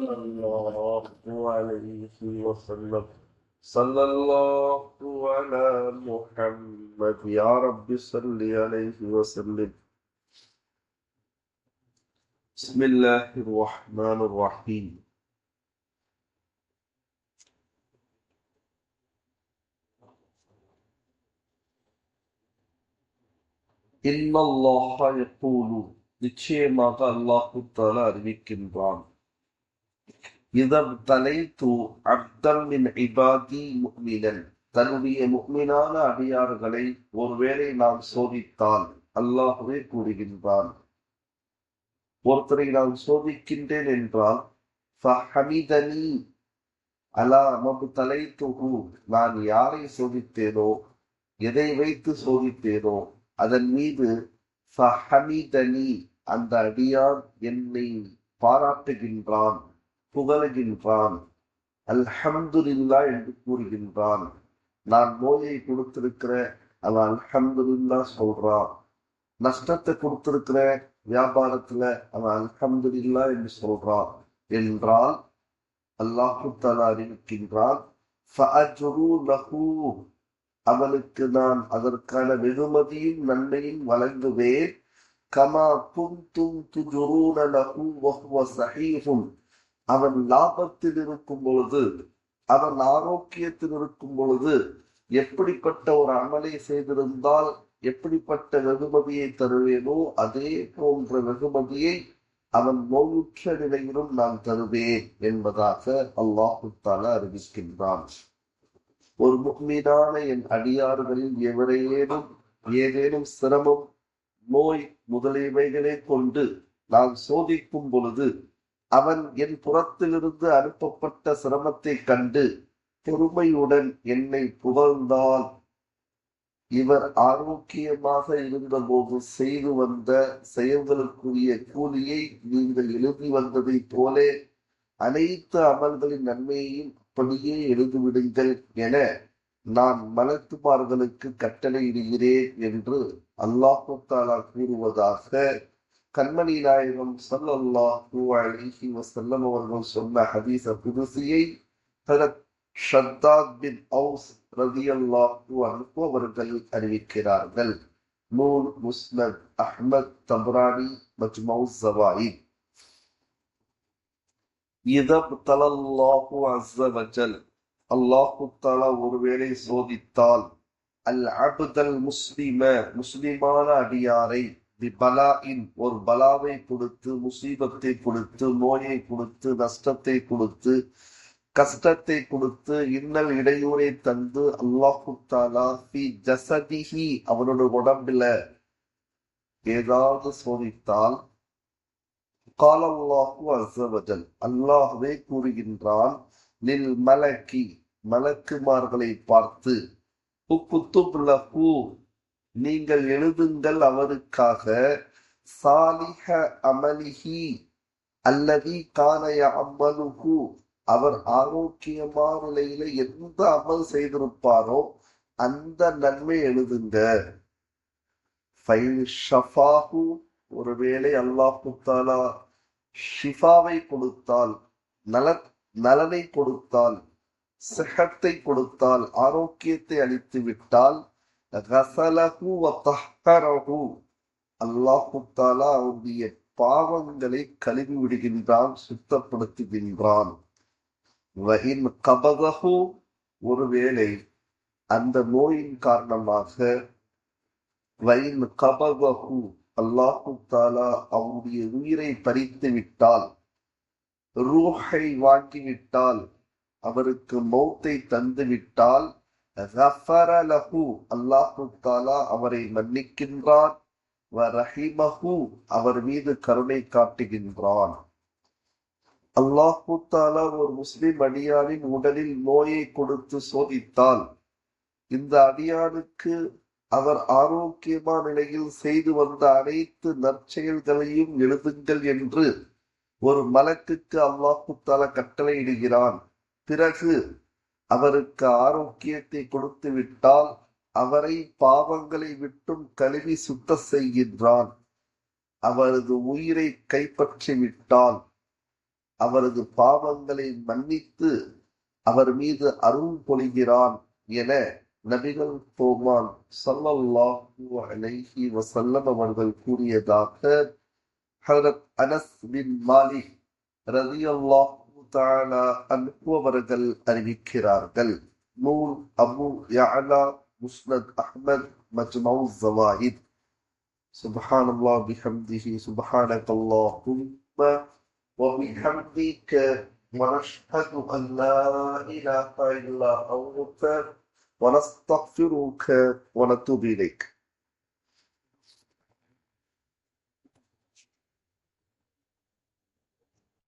صلى الله عليه وسلم صلى الله على محمد يا رب صل عليه وسلم بسم الله الرحمن الرحيم إن الله يقول நிச்சயமாக அல்லாஹு தாலா அறிவிக்கின்றான் இதம் தலைத்து அப்தம் மின் இபாதி முக்மினன். தன்னுடைய முக்மினான அடியார்களை ஒருவேளை நாம் சோதித்தால் அல்லாஹுவே கூறுகின்றான். ஒருத்தரை நான் சோதிக்கின்றேன் என்றால் ஃபஹமிதனி அலா மபு தலைத்துஹு நான் யாரை சோதித்தேனோ எதை வைத்து சோதித்தேனோ அதன் மீது ஃபஹமிதனி அந்த அடியார் என்னை பாராட்டுகின்றான். புகழுகின்றான். அல்ஹம்துலில்லா என்று கூறுகின்றான். நான் நோயை கொடுத்திருக்கிற அவன் அல்ஹம்துலில்லா சொல்றான். நஷ்டத்தை கொடுத்திருக்கிற வியாபாரத்துல அவன் அல்ஹம்துலில்லா என்று சொல்றான். என்றால் அல்லாஹு தலா அறிவிக்கின்றான் அவனுக்கு நான் அதற்கான வெகுமதியும் நன்மையும் வழங்குவேன். கமா குந்தும் துஜுரூன லஹு வஹுவ சஹீஹும். அவன் லாபத்தில் இருக்கும் பொழுது அவன் ஆரோக்கியத்தில் இருக்கும் பொழுது எப்படிப்பட்ட ஒரு அமலை செய்திருந்தால் எப்படிப்பட்ட வெகுமதியை தருவேனோ அதே போன்ற வெகுமதியை அவன் நோயுற்ற நிலையிலும் நான் தருவேன் என்பதாக அல்லாஹுத்தால அறிவிக்கின்றான். ஒரு முக்மீனான என் அடியார்களில் எவரையேனும் ஏதேனும் சிரமம் நோய் முதலியவைகளை கொண்டு நான் சோதிக்கும் பொழுது அவன் என் புறத்திலிருந்து அனுப்பப்பட்ட சிரமத்தை கண்டு பொறுமையுடன் என்னை புகழ்ந்தால் இவர் ஆரோக்கியமாக இருந்தபோது செய்து வந்த செயல்களுக்குரிய கூலியை நீங்கள் எழுதி வந்ததை போல அனைத்து அமல்களின் நன்மையையும் அப்படியே எழுதிவிடுங்கள் என நான் மலக்குமார்களுக்கு கட்டளையிடுகிறேன் என்று அல்லாஹு தாலா கூறுவதாக கண்மணி நாயகம் சல்லல்லாஹு அலைஹி வஸல்லம் அவர்கள் சொன்ன ஹதீஸ புதுசியை ஹதரத் ஷத்தாத் பின் அவுஸ் ரதியல்லாஹு அன்ஹு அவர்கள் அறிவிக்கிறார்கள் நூல் முஸ்னத் அஹ்மத் தப்ரானி மஜ்மௌ ஜவாயித் இதப் தலல்லாஹு அஸ்ஸ வஜல் அல்லாஹு தாலா ஒருவேளை சோதித்தால் அல் அப்தல் முஸ்லிம முஸ்லிமான அடியாரை பலாயின் ஒரு பலாவை கொடுத்து முசீபத்தை கொடுத்து நோயை கொடுத்து நஷ்டத்தை கொடுத்து கஷ்டத்தை கொடுத்து இன்னல் இடையூரை தந்து அல்லாஹு தாலா ஜசதிஹி அவனோட உடம்புல ஏதாவது சோதித்தால் காலல்லாஹு அசவஜல் அல்லாஹுவே கூறுகின்றான் நில் மலக்கி மலக்குமார்களை பார்த்து உக்குத்துப் லஹு நீங்கள் எழுதுங்கள் அவருக்காக சாலிஹ அமலிஹி அல்லதி காலைய அம்மலுஹு அவர் ஆரோக்கியமான நிலையில எந்த அமல் செய்திருப்பாரோ அந்த நன்மை எழுதுங்க. ஒருவேளை அல்லாஹ் குத்தாலா ஷிஃபாவை கொடுத்தால் நல நலனை கொடுத்தால் சிஹத்தை கொடுத்தால் ஆரோக்கியத்தை அளித்து விட்டால் கசலஹு அவருடைய பாவங்களை கழுவி விடுகின்றான் சுத்தப்படுத்துகின்றான். வஹின் கபதஹு ஒருவேளை அந்த நோயின் காரணமாக வயின் கபகஹு அல்லாஹு தாலா அவருடைய உயிரை பறித்து விட்டால் ரூஹை வாங்கிவிட்டால் அவருக்கு மௌத்தை தந்து விட்டால் அல்லாஹு தாலா அவரை மன்னிக்கின்றான். ரஹிமஹு அவர் மீது கருணை காட்டுகின்றான். அல்லாஹு தாலா ஒரு முஸ்லிம் அடியாரின் உடலில் நோயை கொடுத்து சோதித்தால் இந்த அடியானுக்கு அவர் ஆரோக்கியமான நிலையில் செய்து வந்த அனைத்து நற்செயல்களையும் எழுதுங்கள் என்று ஒரு மலக்குக்கு அல்லாஹு தாலா கட்டளையிடுகிறான். பிறகு அவருக்கு ஆரோக்கியத்தை கொடுத்து விட்டால் அவரை பாவங்களை விட்டும் கழுவி சுத்த செய்கின்றான். அவரது உயிரை கைப்பற்றி விட்டால் அவரது பாவங்களை மன்னித்து அவர் மீது அருள் பொழிகிறான் என நபிகள் போமான் சல்லல்லாஹு அலைஹி வசல்லம் அவர்கள் கூறியதாக ஹரத் அனஸ் பின் மாலிக் ரதியல்லாஹ் தஆலா அன்ஹு அவர்கள் அறிவிக்கிறார்கள் நூல் அபு யஅலா முஸ்னத் அஹ்மத் மஜ்மவு ஜவாஹித் سبحان الله بحمده سبحانك اللهم وبحمدك ونشهد أن لا إله إلا أنت ونستغفرك ونتوب إليك